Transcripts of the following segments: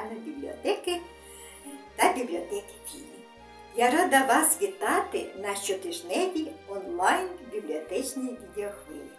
центральної бібліотеки та бібліотеки Філії. Я рада вас вітати на щотижневій онлайн бібліотечній відеохвилі.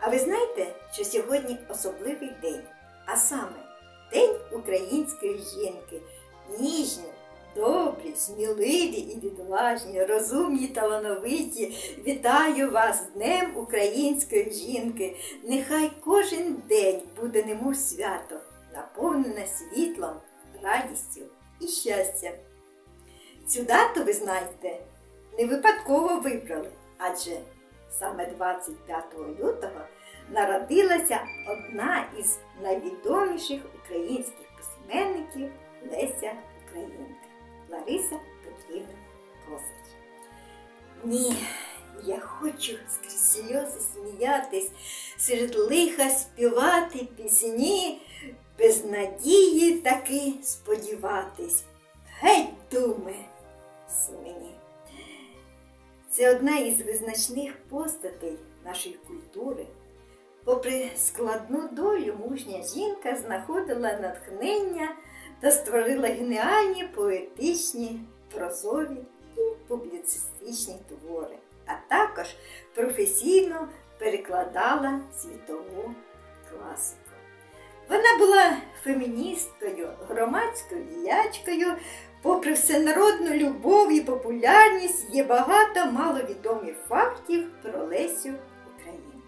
А ви знаєте, що сьогодні особливий день, а саме День української жінки, ніжні, добрі, сміливі і відважні, розумні, талановиті. Вітаю вас Днем української жінки. Нехай кожен день буде немов свято, наповнене світлом, радістю і щастям. Цю дату, ви знаєте, не випадково вибрали, адже саме 25 лютого народилася одна із найвідоміших українських письменників Леся Українка Лариса Петрівна Косач. Ні, я хочу скрізь сльози сміятись, серед лиха співати пісні, без надії таки сподіватись. Геть, думи, сумені. Це одна із визначних постатей нашої культури. Попри складну долю, мужня жінка знаходила натхнення та створила геніальні поетичні, прозові і публіцистичні твори, а також професійно перекладала світову класику. Вона була феміністкою, громадською діячкою. Попри всенародну любов і популярність, є багато маловідомих фактів про Лесю Українку.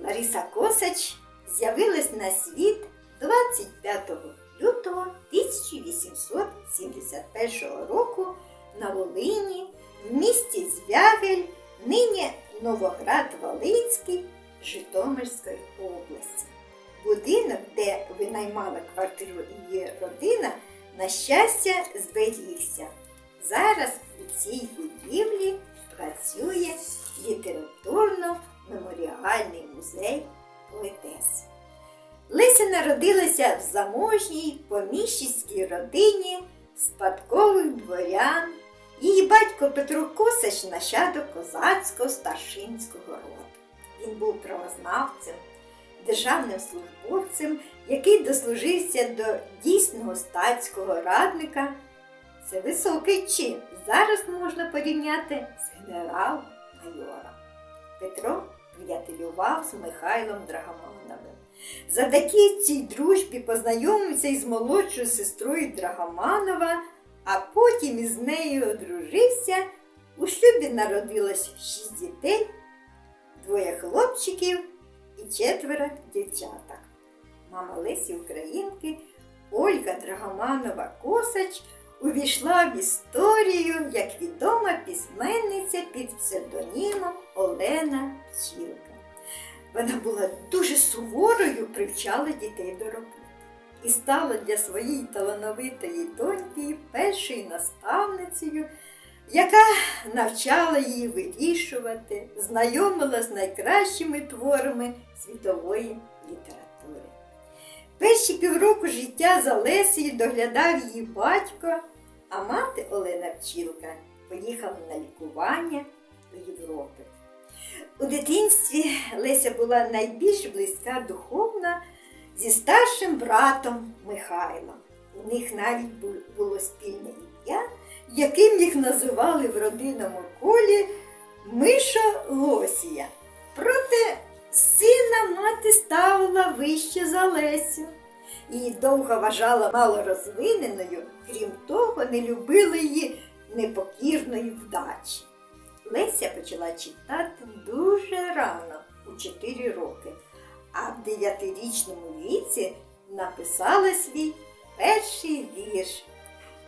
Лариса Косач з'явилась на світ 25 лютого 1871 року на Волині в місті Звягель, нині Новоград-Волинський Житомирської області. Будинок, де винаймала квартиру її родина, на щастя, зберігся. Зараз у цій будівлі працює літературно-меморіальний музей поетеси. Леся народилася в заможній поміщицькій родині спадкових дворян. Її батько Петро Косач нащадок козацького старшинського роду. Він був правознавцем, державним службовцем, який дослужився до дійсного статського радника. Це високий чин. Зараз можна порівняти з генерал-майором. Петро приятелював з Михайлом Драгомановим. Завдяки цій дружбі познайомився із молодшою сестрою Драгоманова, а потім із нею одружився. У шлюбі народилось шість дітей, двоє хлопчиків і четверо дівчаток. Мама Лесі Українки Ольга Драгоманова Косач увійшла в історію як відома письменниця під псевдонімом Олена Пчілка. Вона була дуже суворою, привчала дітей до роботи і стала для своєї талановитої доньки першою наставницею, яка навчала її вирішувати, знайомила з найкращими творами світової літератури. Перші півроку життя за Лесею доглядав її батько, а мати Олена Пчілка поїхала на лікування до Європи. У дитинстві Леся була найбільш близька духовна зі старшим братом Михайлом. У них навіть було спільне ім'я, яким їх називали в родинному колі Миша Лосія. Проте сина мати ставила вище за Лесю. Її довго вважала малорозвиненою, крім того, не любила її непокірної вдачі. Леся почала читати дуже рано, у 4 роки, а в 9-річному віці написала свій перший вірш.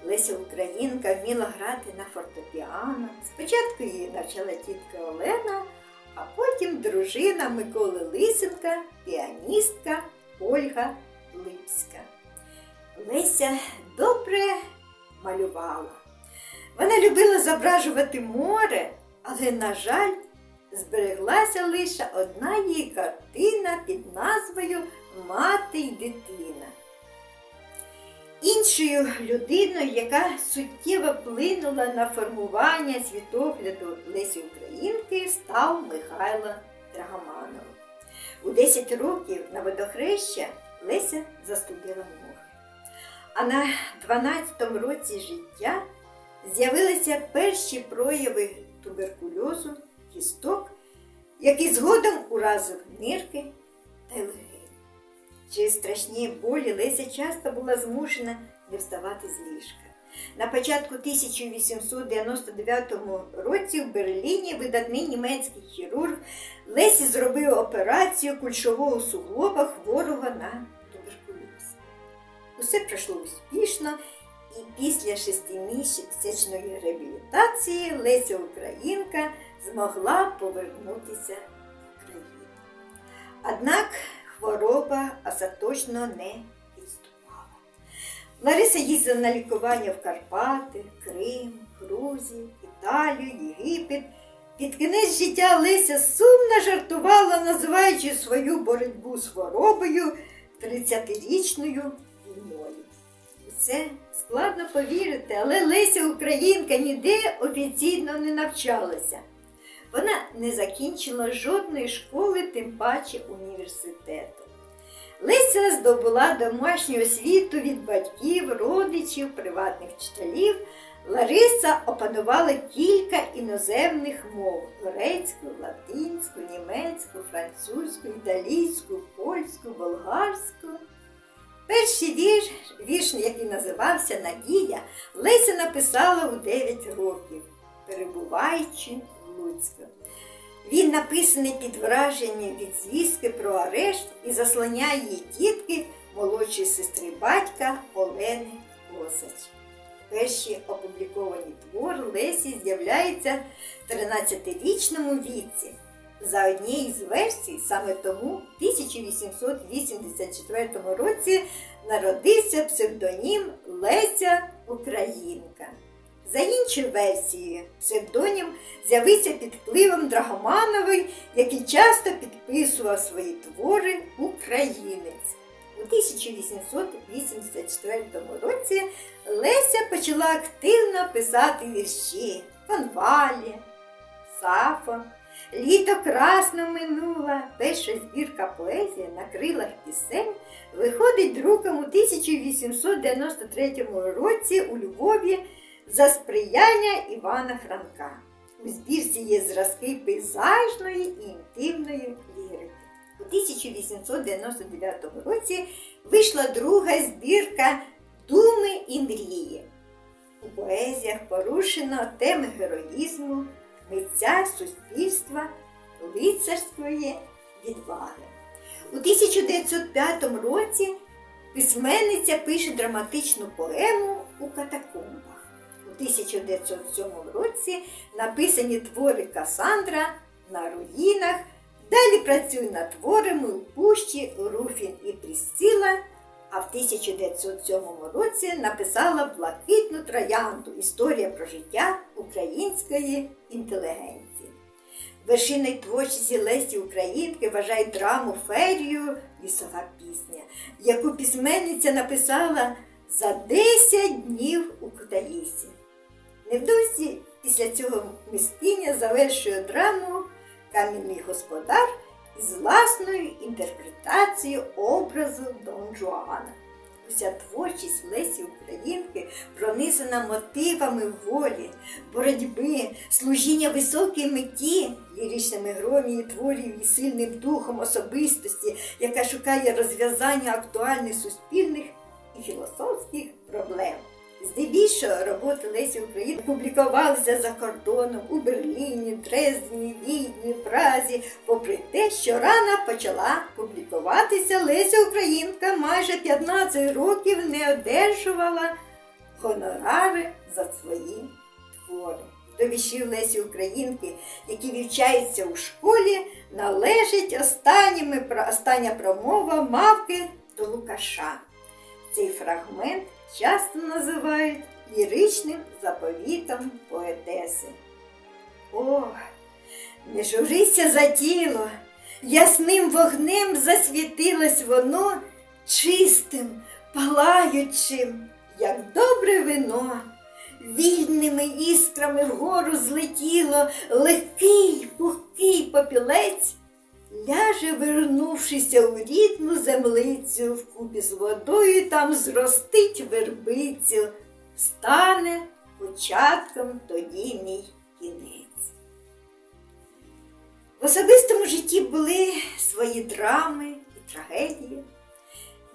Леся Українка вміла грати на фортепіано. Спочатку її навчала тітка Олена, а потім дружина Миколи Лисенка, піаністка Ольга Липська. Леся добре малювала. Вона любила зображувати море, але, на жаль, збереглася лише одна її картина під назвою Мати й дитина. Іншою людиною, яка суттєво вплинула на формування світогляду Лесі Українки, став Михайло Драгоманов. У 10 років на водохреща Леся застудила ноги. А на 12-му році життя з'явилися перші прояви туберкульозу, кісток, який згодом уразив нирки та легені. Через страшні болі Леся часто була змушена не вставати з ліжка. На початку 1899 році в Берліні видатний німецький хірург Лесі зробив операцію кульшового суглоба хворого на туберкульоз. Усе пройшло успішно, і після шестимісячної реабілітації Леся Українка змогла повернутися в Україну. Однак хвороба остаточно не відступала. Лариса їздила на лікування в Карпати, Крим, Грузію, Італію, Єгипет. Під кінець життя Леся сумно жартувала, називаючи свою боротьбу з хворобою 30-річною війною. У це складно повірити, але Леся Українка ніде офіційно не навчалася. Вона не закінчила жодної школи, тим паче університету. Леся здобула домашню освіту від батьків, родичів, приватних вчителів. Лариса опанувала кілька іноземних мов грецьку, латинську, німецьку, французьку, італійську, польську, болгарську. Перший вірш, вірш, який називався Надія, Леся написала у 9 років, перебуваючи в Луцьку. Він написаний під враженням від звістки про арешт і заслання її тітки молодшої сестри батька Олени Косач. Перші опубліковані твори Лесі з'являються в 13-річному віці. За однією з версій, саме тому в 1884 році народився псевдонім Леся Українка. За іншою версією, псевдонім з'явився під впливом Драгоманової, який часто підписував свої твори Українець. У 1884 році Леся почала активно писати вірші Конвалі, Сафо. Літо красно минуло, перша збірка поезії на крилах пісень виходить друком у 1893 році у Львові за сприяння Івана Франка. У збірці є зразки пейзажної і інтимної лірики. У 1899 році вийшла друга збірка Думи і мрії. У поезіях порушено теми героїзму, митця суспільства, лицарської відваги. У 1905 році письменниця пише драматичну поему у катакомбах. У 1907 році написані твори Касандра на руїнах. Далі працює над творами у пущі Руфін і Прісціла, а в 1907 році написала Блакитну троянду Історія про життя української інтелігенції. Вершиною творчості Лесі Українки вважає драму Ферію Лісова пісня, яку письменниця написала за 10 днів у Кутаїсі. Невдовзі після цього мистиня завершує драму Кам'яний господар із власною інтерпретацією образу Дон Жуана. Уся творчість Лесі Українки пронизана мотивами волі, боротьби, служіння високій меті, ліричними громі її творів і сильним духом особистості, яка шукає розв'язання актуальних суспільних і філософських проблем. Здебільшого роботи Лесі України публікувалися за кордоном у Берліні, Дрездені, Відні, Празі, попри те, що рано почала публікуватися Леся Українка майже 15 років не одержувала гонорари за свої твори. До віршів Лесі Українки, які вивчаються у школі, належить останніми, остання промова мавки до Лукаша. Цей фрагмент часто називають ліричним заповітом поетеси. Ох, не журися за тіло, ясним вогнем засвітилось воно чистим, палаючим, як добре вино. Вільними іскрами вгору злетіло легкий, пухкий попілець, ляже, вернувшися у рідну землицю, вкупі з водою там зростить вербицю, стане початком тоді мій кінець. В особистому житті були свої драми і трагедії.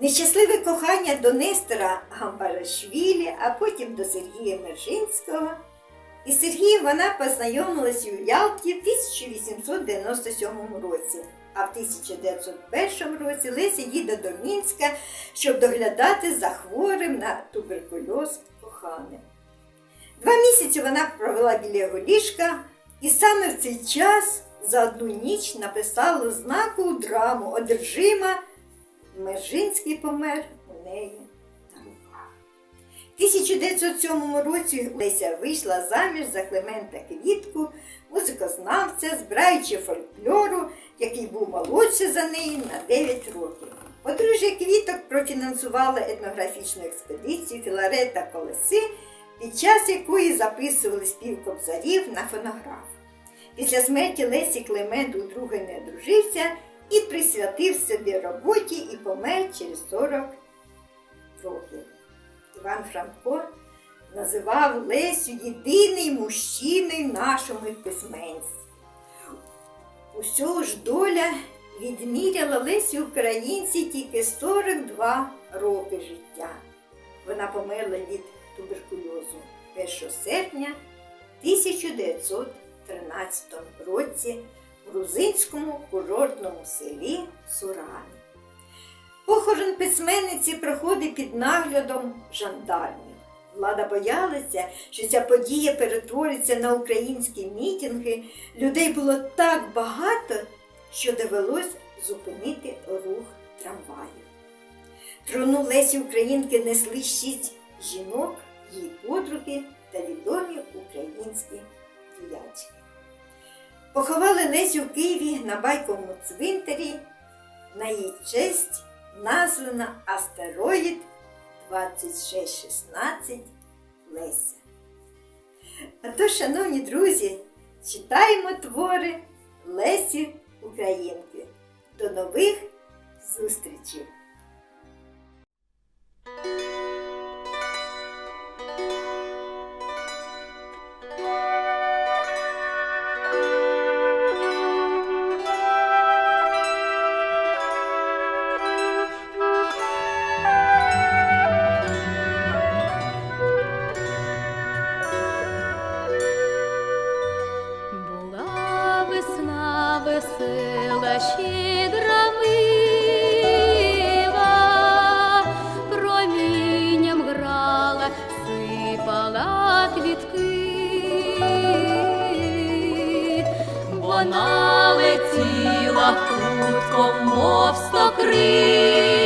Нещасливе кохання до Нестора Гамбарашвілі, а потім до Сергія Мержинського. Із Сергієм вона познайомилася у Ялті в 1897 році, а в 1901 році Леся їде до Мінська, щоб доглядати за хворим на туберкульоз коханим. Два місяці вона провела біля його ліжка, і саме в цей час за одну ніч написала знакову драму Одержима. Мержинський помер у неї. В 1907 році Леся вийшла заміж за Климента Квітку, музикознавця, збираючи фольклору, який був молодший за неї на 9 років. Подружжя квіток профінансувало етнографічну експедицію Філарета Колеси, під час якої записували спів кобзарів на фонограф. Після смерті Лесі Климент удруге не одружився і присвятив собі роботі і помер через 40 років. Іван Франко називав Лесю єдиний мужчиною нашому письменстві. Усього ж доля відміряла Лесі Українці тільки 42 роки життя. Вона померла від туберкульозу 1 серпня 1913 році в грузинському курортному селі Суран. Похорон письменниці проходить під наглядом жандармів. Влада боялася, що ця подія перетвориться на українські мітинги. Людей було так багато, що довелось зупинити рух трамваїв. Трону Лесі Українки несли шість жінок, її подруги та відомі українські діячки. Поховали Лесю в Києві на байковому цвинтарі. На її честь названа астероїд 2616 Леся. А шановні друзі, читаємо твори Лесі Українки. До нових зустрічей! добрий.